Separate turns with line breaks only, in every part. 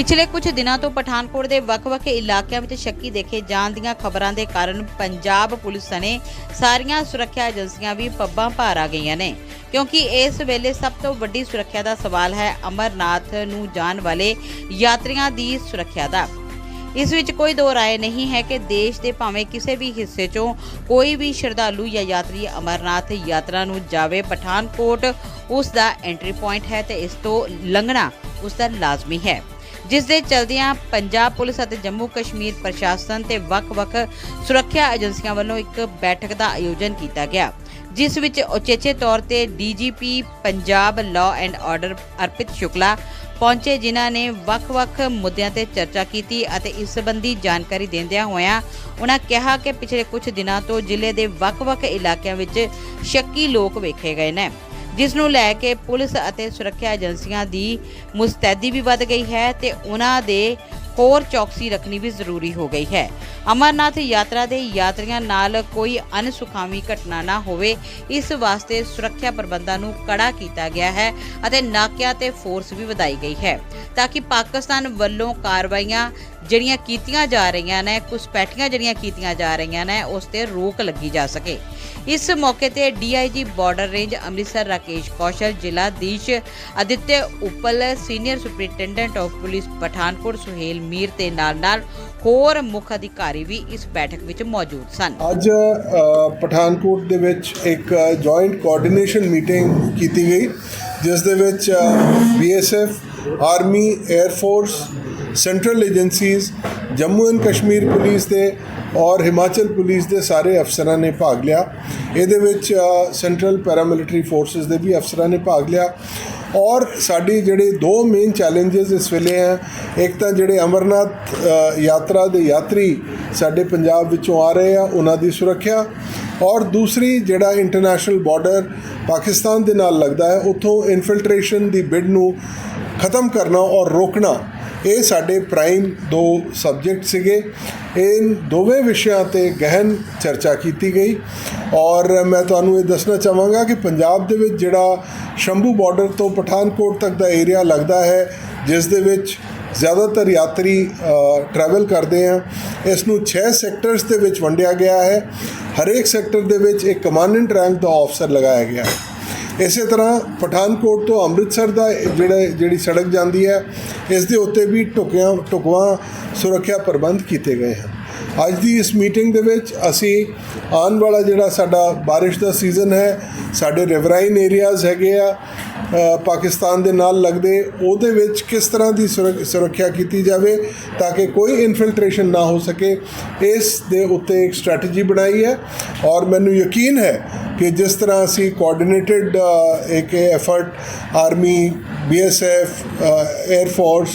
ਪਿਛਲੇ ਕੁਝ ਦਿਨਾਂ ਤੋਂ ਪਠਾਨਕੋਟ ਦੇ ਵੱਖ-ਵੱਖ ਇਲਾਕਿਆਂ ਵਿੱਚ ਸ਼ੱਕੀ ਦੇਖੇ ਜਾਣ ਦੀਆਂ ਖਬਰਾਂ ਦੇ ਕਾਰਨ ਪੰਜਾਬ ਪੁਲਿਸ ਸਣੇ ਸਾਰੀਆਂ ਸੁਰੱਖਿਆ ਏਜੰਸੀਆਂ ਵੀ ਪੱਬਾਂ ਭਾਰ ਆ ਗਈਆਂ ਨੇ। ਕਿਉਂਕਿ ਇਸ ਵੇਲੇ ਸਭ ਤੋਂ ਵੱਡੀ ਸੁਰੱਖਿਆ ਦਾ ਸਵਾਲ ਹੈ ਅਮਰਨਾਥ ਨੂੰ ਜਾਣ ਵਾਲੇ ਯਾਤਰੀਆਂ ਦੀ ਸੁਰੱਖਿਆ ਦਾ। ਇਸ ਵਿੱਚ ਕੋਈ ਦੋ ਰਾਏ ਨਹੀਂ ਹੈ ਕਿ ਦੇਸ਼ ਦੇ ਭਾਵੇਂ ਕਿਸੇ ਵੀ ਹਿੱਸੇ 'ਚੋਂ ਕੋਈ ਵੀ ਸ਼ਰਧਾਲੂ ਜਾਂ ਯਾਤਰੀ ਅਮਰਨਾਥ ਯਾਤਰਾ ਨੂੰ ਜਾਵੇ, ਪਠਾਨਕੋਟ ਉਸ ਦਾ ਐਂਟਰੀ ਪੁਆਇੰਟ ਹੈ ਤੇ ਇਸ ਤੋਂ ਲੰਘਣਾ ਉਸ ਦਾ ਲਾਜ਼ਮੀ ਹੈ। ਜਿਸ ਦੇ ਚਲਦਿਆਂ ਪੰਜਾਬ ਪੁਲਿਸ ਅਤੇ ਜੰਮੂ ਕਸ਼ਮੀਰ ਪ੍ਰਸ਼ਾਸਨ ਤੇ ਵੱਖ-ਵੱਖ ਸੁਰੱਖਿਆ ਏਜੰਸੀਆਂ ਵੱਲੋਂ ਇੱਕ ਬੈਠਕ ਦਾ ਆਯੋਜਨ ਕੀਤਾ ਗਿਆ, ਜਿਸ ਵਿੱਚ ਉਚੇਚੇ ਤੌਰ ਤੇ DGP Punjab law and order Arpit Shukla ਪਹੁੰਚੇ, ਜਿਨ੍ਹਾਂ ਨੇ ਵੱਖ-ਵੱਖ ਮੁੱਦਿਆਂ ਤੇ ਚਰਚਾ ਕੀਤੀ ਅਤੇ ਇਸ ਸੰਬੰਧੀ ਜਾਣਕਾਰੀ ਦਿੰਦਿਆਂ ਹੋਇਆਂ ਉਹਨਾਂ ਕਿਹਾ ਕਿ ਪਿਛਲੇ ਕੁਝ ਦਿਨਾਂ ਤੋਂ ਜ਼ਿਲ੍ਹੇ ਦੇ ਵੱਖ-ਵੱਖ ਇਲਾਕਿਆਂ ਵਿੱਚ ਸ਼ੱਕੀ ਲੋਕ ਵੇਖੇ ਗਏ ਨੇ। ਜਿਸ ਨੂੰ ਲੈ ਕੇ ਪੁਲਿਸ ਅਤੇ ਸੁਰੱਖਿਆ ਏਜੰਸੀਆਂ ਦੀ ਮੁਸਤੈਦੀ ਵੀ ਵੱਧ ਗਈ ਹੈ ਤੇ ਉਹਨਾਂ ਦੇ ਹੋਰ ਚੌਕਸੀ ਰੱਖਣੀ ਵੀ ਜ਼ਰੂਰੀ ਹੋ ਗਈ ਹੈ। ਅਮਰਨਾਥ ਯਾਤਰਾ ਦੇ ਯਾਤਰੀਆਂ ਨਾਲ ਕੋਈ ਅਨਸੁਖਾਵੀ ਘਟਨਾ ਨਾ ਹੋਵੇ, ਇਸ ਵਾਸਤੇ ਸੁਰੱਖਿਆ ਪ੍ਰਬੰਧਾਂ ਨੂੰ ਕੜਾ ਕੀਤਾ ਗਿਆ ਹੈ ਅਤੇ ਨਾਕਿਆਂ ਤੇ ਫੋਰਸ ਵੀ ਵਧਾਈ ਗਈ ਹੈ ਤਾਂ ਕਿ ਪਾਕਿਸਤਾਨ ਵੱਲੋਂ ਕਾਰਵਾਈਆਂ ਜਿਹੜੀਆਂ ਕੀਤੀਆਂ ਜਾ ਰਹੀਆਂ ਨੇ ਘੁਸਪੈਠੀਆਂ ਜਿਹੜੀਆਂ ਕੀਤੀਆਂ ਜਾ ਰਹੀਆਂ ਨੇ, ਉਸ ਤੇ ਰੋਕ ਲੱਗੀ ਜਾ ਸਕੇ। ਇਸ ਮੌਕੇ ਤੇ DIG border range Amritsar Rakesh Kaushal, ਜ਼ਿਲ੍ਹਾ ਦੀਸ਼ Aditya Uppal senior superintendent of police Pathankot Suhail Mir ਤੇ ਨਾਲ-ਨਾਲ ਹੋਰ ਮੁੱਖ ਅਧਿਕਾਰੀ ਵੀ ਇਸ ਬੈਠਕ ਵਿੱਚ ਮੌਜੂਦ ਸਨ।
ਅੱਜ ਪਠਾਨਕੋਟ ਦੇ ਵਿੱਚ ਇੱਕ ਜੁਆਇੰਟ ਕੋਆਰਡੀਨੇਸ਼ਨ ਮੀਟਿੰਗ ਕੀਤੀ ਗਈ, ਜਿਸ ਦੇ ਵਿੱਚ BSF army air force central agencies Jammu and Kashmir police ਦੇ ਔਰ ਹਿਮਾਚਲ ਪੁਲਿਸ ਦੇ ਸਾਰੇ ਅਫਸਰਾਂ ਨੇ ਭਾਗ ਲਿਆ। ਇਹਦੇ ਵਿੱਚ ਸੈਂਟਰਲ ਪੈਰਾਮਿਲਟਰੀ ਫੋਰਸਸ ਦੇ ਵੀ ਅਫਸਰਾਂ ਨੇ ਭਾਗ ਲਿਆ। ਔਰ ਸਾਡੀ ਜਿਹੜੇ ਦੋ ਮੇਨ ਚੈਲੰਜਸ ਇਸ ਵੇਲੇ ਹੈ, ਇੱਕ ਤਾਂ ਜਿਹੜੇ ਅਮਰਨਾਥ ਯਾਤਰਾ ਦੇ ਯਾਤਰੀ ਸਾਡੇ ਪੰਜਾਬ ਵਿੱਚੋਂ ਆ ਰਹੇ ਆ, ਉਹਨਾਂ ਦੀ ਸੁਰੱਖਿਆ ਔਰ ਦੂਸਰੀ ਜਿਹੜਾ ਇੰਟਰਨੈਸ਼ਨਲ ਬਾਰਡਰ ਪਾਕਿਸਤਾਨ ਦੇ ਨਾਲ ਲੱਗਦਾ ਹੈ, ਉੱਥੋਂ ਇਨਫਿਲਟ੍ਰੇਸ਼ਨ ਦੀ ਬਿਡ ਨੂੰ ਖਤਮ ਕਰਨਾ ਔਰ ਰੋਕਣਾ, ਇਹ ਸਾਡੇ ਪ੍ਰਾਈਮ ਦੋ ਸਬਜੈਕਟ ਸੀਗੇ। ਇਹ ਦੋਵੇਂ ਵਿਸ਼ਿਆਂ ਤੇ ਗਹਿਨ ਚਰਚਾ ਕੀਤੀ ਗਈ ਔਰ ਮੈਂ ਤੁਹਾਨੂੰ ਇਹ ਦੱਸਣਾ ਚਾਹਾਂਗਾ ਕਿ ਪੰਜਾਬ ਦੇ ਵਿੱਚ ਜਿਹੜਾ ਸ਼ੰਭੂ ਬਾਰਡਰ ਤੋਂ ਪਠਾਨਕੋਟ ਤੱਕ ਦਾ ਏਰੀਆ ਲੱਗਦਾ ਹੈ, ਜਿਸ ਦੇ ਵਿੱਚ ਜ਼ਿਆਦਾਤਰ ਯਾਤਰੀ ਟਰੈਵਲ ਕਰਦੇ ਆ। ਇਸ ਨੂੰ 6 ਸੈਕਟਰਸ ਦੇ ਵਿੱਚ ਵੰਡਿਆ ਗਿਆ ਹੈ। ਹਰੇਕ ਸੈਕਟਰ ਦੇ ਵਿੱਚ ਇੱਕ ਕਮਾਂਡੈਂਟ ਰੈਂਕ ਦਾ ਅਫਸਰ ਲਗਾਇਆ ਗਿਆ ਹੈ। ਇਸੇ ਤਰ੍ਹਾਂ ਪਠਾਨਕੋਟ ਤੋਂ ਅੰਮ੍ਰਿਤਸਰ ਦਾ ਜਿਹੜਾ, ਜਿਹੜੀ ਸੜਕ ਜਾਂਦੀ ਹੈ, ਇਸ ਦੇ ਉੱਤੇ ਵੀ ਟੁਕਿਆਂ ਟੁਕਵਾਂ ਸੁਰੱਖਿਆ ਪ੍ਰਬੰਧ ਕੀਤੇ ਗਏ ਹਨ। ਅੱਜ ਦੀ ਇਸ ਮੀਟਿੰਗ ਦੇ ਵਿੱਚ ਅਸੀਂ ਆਉਣ ਵਾਲਾ ਜਿਹੜਾ ਸਾਡਾ ਬਾਰਿਸ਼ ਦਾ ਸੀਜ਼ਨ ਹੈ, ਸਾਡੇ ਰਿਵਰਾਈਨ ਏਰੀਆਜ਼ ਹੈਗੇ ਆ ਪਾਕਿਸਤਾਨ ਦੇ ਨਾਲ ਲੱਗਦੇ ਉਹਦੇ ਵਿੱਚ ਕਿਸ ਤਰ੍ਹਾਂ ਦੀ ਸੁਰੱਖ- ਸੁਰੱਖਿਆ ਕੀਤੀ ਜਾਵੇ ਤਾਂ ਕਿ ਕੋਈ ਇਨਫਿਲਟ੍ਰੇਸ਼ਨ ਨਾ ਹੋ ਸਕੇ ਇਸ ਦੇ ਉੱਤੇ ਇੱਕ ਸਟ੍ਰੈਟਜੀ ਬਣਾਈ ਹੈ ਔਰ ਮੈਨੂੰ ਯਕੀਨ ਹੈ ਕਿ ਜਿਸ ਤਰ੍ਹਾਂ ਅਸੀਂ ਕੋਆਰਡੀਨੇਟਿਡ ਇੱਕ effort army BSF air force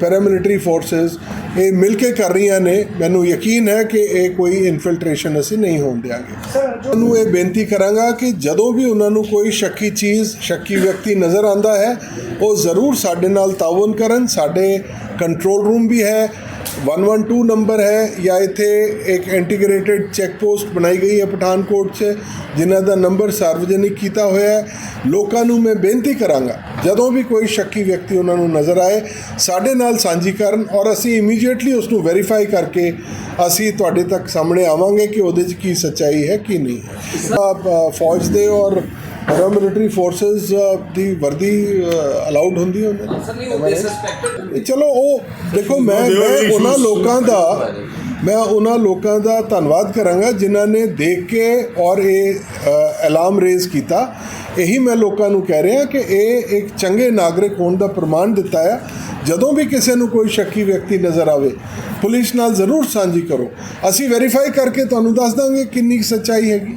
paramilitary forces ਇਹ ਮਿਲ ਕੇ ਕਰ ਰਹੀਆਂ ਨੇ ਮੈਨੂੰ ਯਕੀਨ ਹੈ ਕਿ ਇਹ ਕੋਈ ਇਨਫਿਲਟ੍ਰੇਸ਼ਨ ਅਸੀਂ ਨਹੀਂ ਹੋਣ ਦਿਆਂਗੇ। ਤੁਹਾਨੂੰ ਇਹ ਬੇਨਤੀ ਕਰਾਂਗਾ ਕਿ ਜਦੋਂ ਵੀ ਉਹਨਾਂ ਨੂੰ ਕੋਈ ਸ਼ੱਕੀ ਚੀਜ਼ ਸ਼ੱਕੀ ਵਿਅਕਤੀ ਨਜ਼ਰ ਆਂਦਾ ਹੈ, ਉਹ ਜ਼ਰੂਰ ਸਾਡੇ ਨਾਲ ਤਾਵਨ ਕਰਨ। ਸਾਡੇ ਕੰਟਰੋਲ ਰੂਮ ਵੀ ਹੈ 112 ਨੰਬਰ ਹੈ, ਜਾਂ ਇੱਥੇ ਇੱਕ ਇੰਟੀਗ੍ਰੇਟਿਡ ਚੈੱਕ ਪੋਸਟ ਬਣਾਈ ਗਈ ਹੈ ਪਠਾਨਕੋਟ 'ਚ, ਜਿਨ੍ਹਾਂ ਦਾ ਨੰਬਰ ਸਾਰਵਜਨਿਕ ਕੀਤਾ ਹੋਇਆ ਹੈ। ਲੋਕਾਂ ਨੂੰ ਮੈਂ ਬੇਨਤੀ ਕਰਾਂਗਾ, ਜਦੋਂ ਵੀ ਕੋਈ ਸ਼ੱਕੀ ਵਿਅਕਤੀ ਉਹਨਾਂ ਨੂੰ ਨਜ਼ਰ ਆਏ, ਸਾਡੇ ਨਾਲ ਸਾਂਝੀ ਕਰਨ ਔਰ ਅਸੀਂ ਇਮੀਡੀਏਟਲੀ ਉਸ ਨੂੰ ਵੈਰੀਫਾਈ ਕਰਕੇ ਅਸੀਂ ਤੁਹਾਡੇ ਤੱਕ ਸਾਹਮਣੇ ਆਵਾਂਗੇ ਕਿ ਉਹਦੇ 'ਚ ਕੀ ਸੱਚਾਈ ਹੈ, ਕੀ ਨਹੀਂ ਹੈ। ਫੌਜ ਦੇ ਔਰ ਪੈਰਾਮਿਲਟਰੀ ਫੋਰਸਸ ਦੀ ਵਰਦੀ ਅਲਾਉਡ ਹੁੰਦੀ ਹੈ ਉਹਨਾਂ ਚਲੋ ਉਹ ਦੇਖੋ ਮੈਂ ਮੈਂ ਉਹਨਾਂ ਲੋਕਾਂ ਦਾ ਮੈਂ ਉਹਨਾਂ ਲੋਕਾਂ ਦਾ ਧੰਨਵਾਦ ਕਰਾਂਗਾ ਜਿਨ੍ਹਾਂ ਨੇ ਦੇਖ ਕੇ ਔਰ ਇਹ ਅ, ਐਲਾਰਮ ਰੇਜ਼ ਕੀਤਾ। ਇਹੀ ਮੈਂ ਲੋਕਾਂ ਨੂੰ ਕਹਿ ਰਿਹਾ ਕਿ ਇਹ ਇੱਕ ਚੰਗੇ ਨਾਗਰਿਕ ਹੋਣ ਦਾ ਪ੍ਰਮਾਣ ਦਿੱਤਾ ਹੈ। ਜਦੋਂ ਵੀ ਕਿਸੇ ਨੂੰ ਕੋਈ ਸ਼ੱਕੀ ਵਿਅਕਤੀ ਨਜ਼ਰ ਆਵੇ ਪੁਲਿਸ ਨਾਲ ਜ਼ਰੂਰ ਸਾਂਝੀ ਕਰੋ। ਅਸੀਂ ਵੈਰੀਫਾਈ ਕਰਕੇ ਤੁਹਾਨੂੰ ਦੱਸ ਦਾਂਗੇ ਕਿੰਨੀ ਕੁ ਸੱਚਾਈ ਹੈਗੀ।